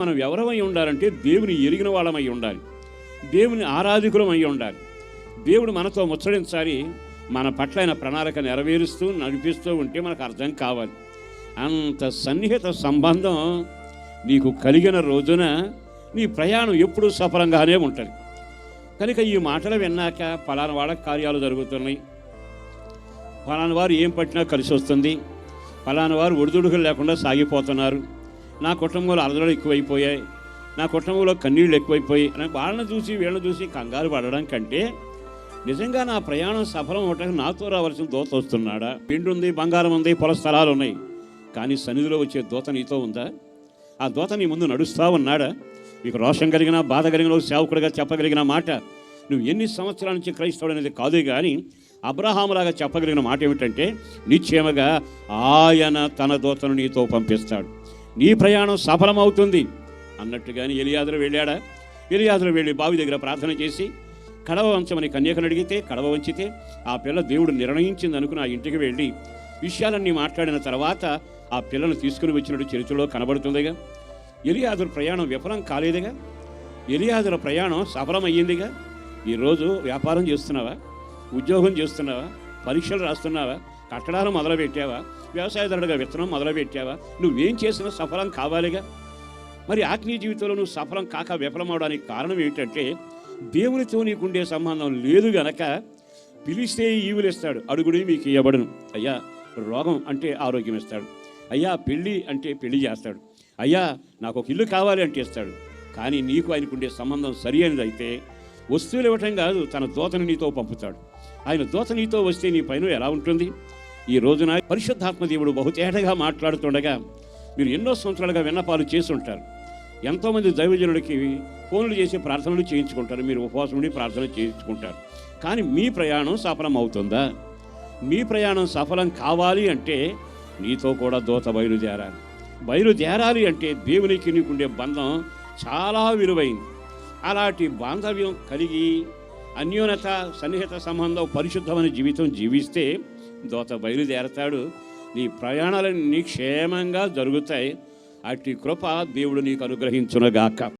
మనం ఎవరమై ఉండాలంటే దేవుని ఎరిగిన వాళ్ళమై ఉండాలి. దేవుని ఆరాధికులమై ఉండాలి. దేవుడు మనతో ముచ్చడించాలి మన పట్ల ఆయన ప్రణాళిక నెరవేరుస్తూ నడిపిస్తూ ఉంటే మనకు అర్థం కావాలి. అంత సన్నిహిత సంబంధం నీకు కలిగిన రోజున నీ ప్రయాణం ఎప్పుడూ సఫలంగానే ఉంటుంది. కనుక ఈ మాటలు విన్నాక ఫలానా వాళ్ళ కార్యాలు జరుగుతున్నాయి. ఫలానా వారు ఏం పట్టినా కలిసి వస్తుంది ఫలానా వారు ఒడిదుడుకులు లేకుండా సాగిపోతున్నారు. నా కుటుంబంలో అలదలు ఎక్కువైపోయాయి. నా కుటుంబంలో కన్నీళ్ళు ఎక్కువైపోయి వాళ్ళని చూసి వీళ్ళని చూసి కంగారు పడడం కంటే నిజంగా నా ప్రయాణం సఫలం అవటానికి నాతో రావాల్సిన దోత వస్తున్నాడా? పిండి ఉంది బంగారం ఉంది పొల స్థలాలు ఉన్నాయి. కానీ సన్నిధిలో వచ్చే దోత నీతో ఉందా? ఆ దోత నీ ముందు నడుస్తా ఉన్నాడా? నీకు రోషం కలిగిన బాధ కలిగిన సేవకుడిగా చెప్పగలిగిన మాట నువ్వు ఎన్ని సంవత్సరాల నుంచి క్రైస్తవుడు అనేది కాదు కానీ అబ్రహాములాగా చెప్పగలిగిన మాట ఏమిటంటే నిశ్చయముగా ఆయన తన దోతను నీతో పంపిస్తాడు. నీ ప్రయాణం సఫలమవుతుంది. అన్నట్టుగాని ఎలియాదులు వెళ్ళాడా? ఎలియాదులు వెళ్ళి బావి దగ్గర ప్రార్థన చేసి కడవ వంచమని కన్యకను అడిగితే కడవ వంచితే ఆ పిల్ల దేవుడు నిర్ణయించింది అనుకుని ఆ ఇంటికి వెళ్ళి విషయాలన్నీ మాట్లాడిన తర్వాత ఆ పిల్లను తీసుకుని వచ్చినట్టు చరిత్రలో కనబడుతుందిగా. ఎలియాదుల ప్రయాణం విఫలం కాలేదుగా? ఎలియాదుల ప్రయాణం సఫలమయ్యిందిగా? ఈరోజు వ్యాపారం చేస్తున్నావా? ఉద్యోగం చేస్తున్నావా? పరీక్షలు రాస్తున్నావా? కట్టడాలు మొదలుపెట్టావా? వ్యవసాయదారుడిగా విత్తనం మొదలుపెట్టావా? నువ్వేం చేసినా సఫలం కావాలిగా? మరి ఆత్మీయ జీవితంలో నువ్వు సఫలం కాక విఫలమవడానికి కారణం ఏంటంటే దేవునితో నీకుండే సంబంధం లేదు గనక పిలిస్తే ఈవులు ఇస్తాడు అడుగుడి మీకు ఇవ్వబడును అయ్యా రోగం అంటే ఆరోగ్యం ఇస్తాడు. అయ్యా పెళ్ళి అంటే పెళ్ళి చేస్తాడు. అయ్యా నాకు ఒక ఇల్లు కావాలి అంటే ఇస్తాడు. కానీ నీకు ఆయనకుండే సంబంధం సరి అనేది అయితే వస్తువులు ఇవ్వటం కాదు తన దోతని నీతో పంపుతాడు. ఆయన దోత నీతో వస్తే నీ పైన ఎలా ఉంటుంది? ఈ రోజున పరిశుద్ధాత్మ దేవుడు బహుతేటగా మాట్లాడుతుండగా మీరు ఎన్నో సంవత్సరాలుగా విన్నపాలు చేస్తుంటారు. ఉంటారు ఎంతోమంది దైవజనుడికి ఫోన్లు చేసి ప్రార్థనలు చేయించుకుంటారు. మీరు ఉపవాసం ఉండి ప్రార్థన చేయించుకుంటారు. కానీ మీ ప్రయాణం సఫలం అవుతుందా? మీ ప్రయాణం సఫలం కావాలి అంటే నీతో కూడా దూత బయలుదేరాలి. బయలుదేరాలి అంటే దేవునికి నీకుండే బంధం చాలా విలువైంది. అలాంటి బాంధవ్యం కలిగి అన్యోన్యత సన్నిహిత సంబంధం పరిశుద్ధమైన జీవితం జీవిస్తే దోత బయలుదేరతాడు. నీ ప్రయాణాలన్నీ క్షేమంగా జరుగుతాయి. అట్టి కృప దేవుడు నీకు అనుగ్రహించునగాక.